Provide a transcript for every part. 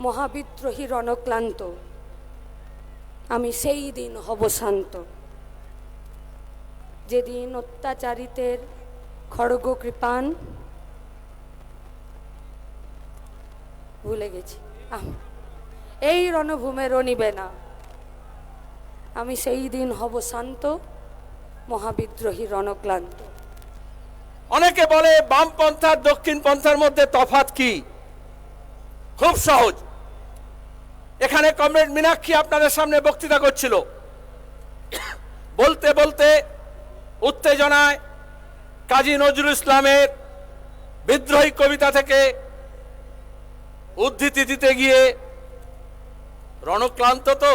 মহাবিদ্রোহী রণক্লান্ত। আমি সেই দিন হব শান্ত। যেদিন অত্যাচারিতের খড়গ কৃপান, ভুলে গেছি। এই রণভূমে রণিবে না আমি সেই দিন হব শান্ত, মহাবিদ্রোহী রণক্লান্ত। অনেকে বলে বামপন্থার দক্ষিণ পন্থার মধ্যে তফাত কি? খুব সহজ। এখানে কমরেড মীনাক্ষী আপনাদের সামনে বক্তৃতা করছিল। বলতে বলতে উত্তেজনায় কাজী নজরুল ইসলামের বিদ্রোহী কবিতা থেকে উদ্ধৃতি দিতে গিয়ে, রণক্লান্ত তো,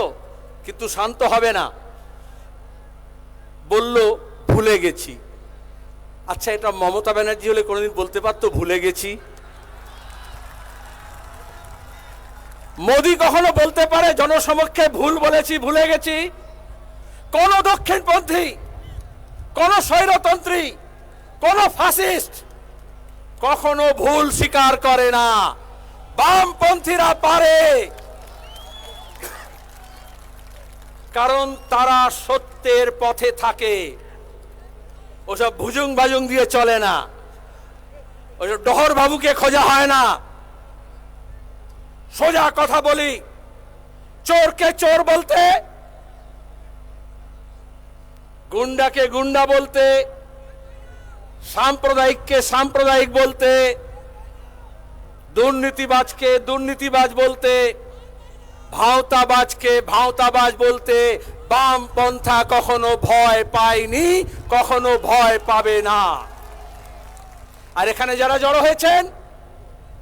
কিন্তু শান্ত হবে না। বলল, ভুলে গেছি। আচ্ছা এটা মমতা ব্যানার্জি হলে কোনোদিন বলতে পারতো, ভুলে গেছি। মোদি কখনো বলতে পারে, জনসমক্ষে ভুল বলেছি, ভুলে গেছি? কোন দক্ষিণপন্থী কোন স্বৈরতন্ত্রী, কোন ফাসিস্ট কখনো ভুল স্বীকার করে না। বামপন্থীরা পারে। কারণ তারা সত্যের পথে থাকে। ওসব ভুজুং বাজুং দিয়ে চলে না। ওসব ডহর বাবুকে খোঁজা হয় না। সোজা কথা বলি। চোরকে চোর বলতে, গুন্ডাকে গুন্ডা বলতে, সাম্প্রদায়িককে সাম্প্রদায়িক বলতে, দুর্নীতিবাজকে দুর্নীতিবাজ বলতে, ভাওতাবাজকে ভাওতাবাজ বলতে, বাম পন্থা কখনো ভয় পায়নি, কখনো ভয় পাবে না। আর এখানে যারা জড়ো হয়েছেন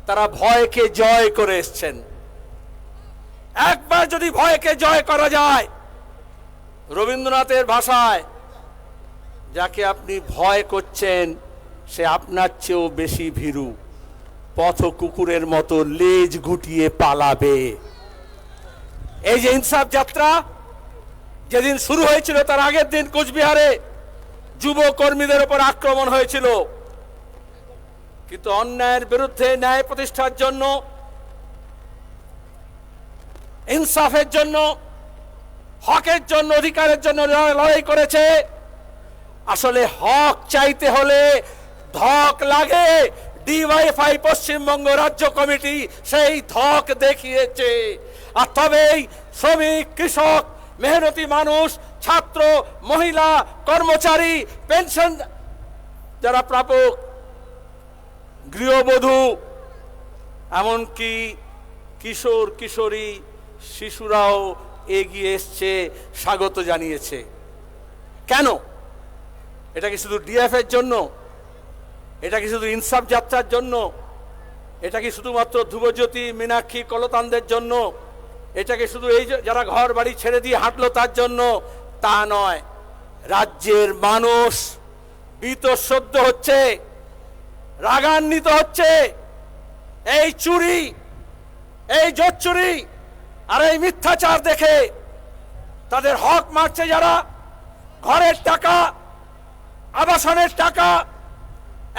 তারা ভয়কে জয় করে এসছেন। একবার যদি ভয়কে জয় করা যায়, রবীন্দ্রনাথের ভাষায়, যাকে আপনি ভয় করছেন, সে আপনার চেয়েও বেশি ভীরু। পথ কুকুরের মতো লেজ গুটিয়ে পালাবে। এই যে ইনসাফ যাত্রা, যেদিন শুরু হয়েছিল তার আগের দিন কোচবিহারে যুব কর্মীদের উপর আক্রমণ হয়েছিল। কিন্তু অন্যায়ের বিরুদ্ধে ন্যায় প্রতিষ্ঠার জন্য, ইনসাফের জন্য, হকের জন্য, অধিকারের জন্য লড়াই করেছে। আসলে হক চাইতে হলে ধক লাগে। ডিওয়াইফাই পশ্চিমবঙ্গ রাজ্য কমিটি সেই ধক দেখিয়েছে। আর তবেই শ্রমিক, কৃষক, মেহনতি মানুষ, ছাত্র, মহিলা, কর্মচারী, পেনশন যারা প্রাপক গৃহবধূ, এমনকি কিশোর, কিশোরী শিশুরাও এগিয়ে এসছে, স্বাগত জানিয়েছে। কেন? এটা কি শুধু ডিএফ এর জন্য? এটা কি শুধু ইনসাফ যাত্রার জন্য? এটা কি শুধুমাত্র ধ্রুবজ্যোতি, মীনাক্ষী, কলতানদের জন্য? এটা কি শুধু এই যারা ঘর বাড়ি ছেড়ে দিয়ে হাঁটলো তার জন্য? তা নয়। রাজ্যের মানুষ বীতশ্রদ্ধ হচ্ছে। রাগান্বিত হচ্ছে। এই চুরি, এই জোট চুরি আর এই মিথ্যাচার দেখে তাদের হক মারছে যারা। ঘরের টাকা, আবাসনের টাকা,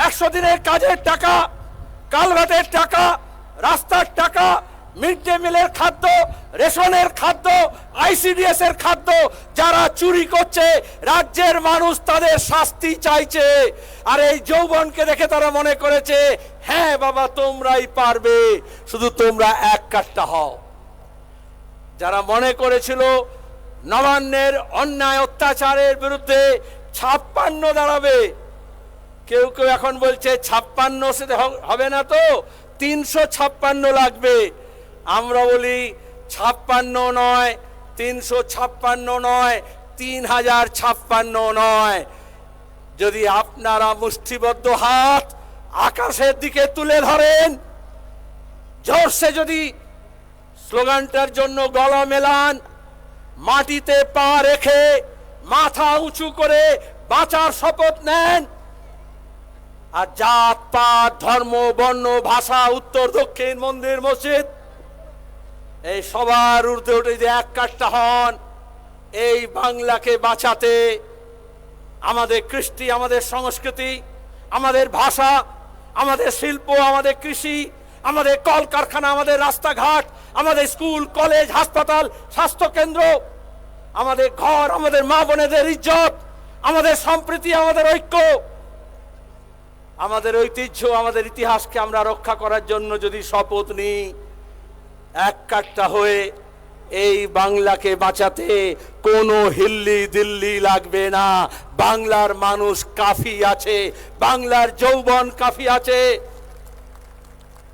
একশো দিনের কাজের টাকা কালভাটের টাকা, রাস্তার টাকা, মিড ডে মিলের খাদ্য রেশনের খাদ্য আইসিডিএস এর খাদ্য যারা চুরি করছে, রাজ্যের মানুষ তাদের শাস্তি চাইছে। আর এই যৌবনকে দেখে তারা মনে করেছে হ্যাঁ বাবা, তোমরাই পারবে, শুধু তোমরা এক কাটটা হও। যারা মনে করেছিল নবান্নের অন্যায় অত্যাচারের বিরুদ্ধে ছাপ্পান্ন দাঁড়াবে, কেউ কেউ এখন বলছে, ছাপ্পান্ন হবে না তো, তিনশো ছাপ্পান্ন লাগবে। আমরা বলি ছাপ্পান্ন নয়, তিনশো ছাপ্পান্ন নয়, তিন হাজার ছাপ্পান্ন নয়। যদি আপনারা মুষ্টিবদ্ধ হাত আকাশের দিকে তুলে ধরেন, জোরসে যদি স্লোগানটার জন্য গলা মেলান, মাটিতে পা রেখে মাথা উঁচু করে বাঁচার শপথ নেন। আর জাত, পাত, ধর্ম, বর্ণ, ভাষা, উত্তর, দক্ষিণ, মন্দির, মসজিদ এই সবার ঊর্ধ্বে উঠে যে এক কাঠটা হন, এই বাংলাকে বাঁচাতে আমাদের কৃষ্টি, আমাদের সংস্কৃতি, আমাদের ভাষা, আমাদের শিল্প, আমাদের কৃষি, আমাদের কলকারখানা, আমাদের রাস্তাঘাট, আমাদের স্কুল, কলেজ, হাসপাতাল স্বাস্থ্য কেন্দ্র আমাদের ঘর, আমাদের মা বোনেদের ইজ্জত, আমাদের সম্প্রীতি, আমাদের ঐক্য, আমাদের ঐতিহ্য, আমাদের ইতিহাসকে আমরা রক্ষা করার জন্য যদি শপথ নিই এক হয়ে এই বাংলাকে বাঁচাতে কোনো হিল্লি দিল্লি লাগবে না। বাংলার মানুষ কাফি আছে, বাংলার যৌবন কাফি আছে।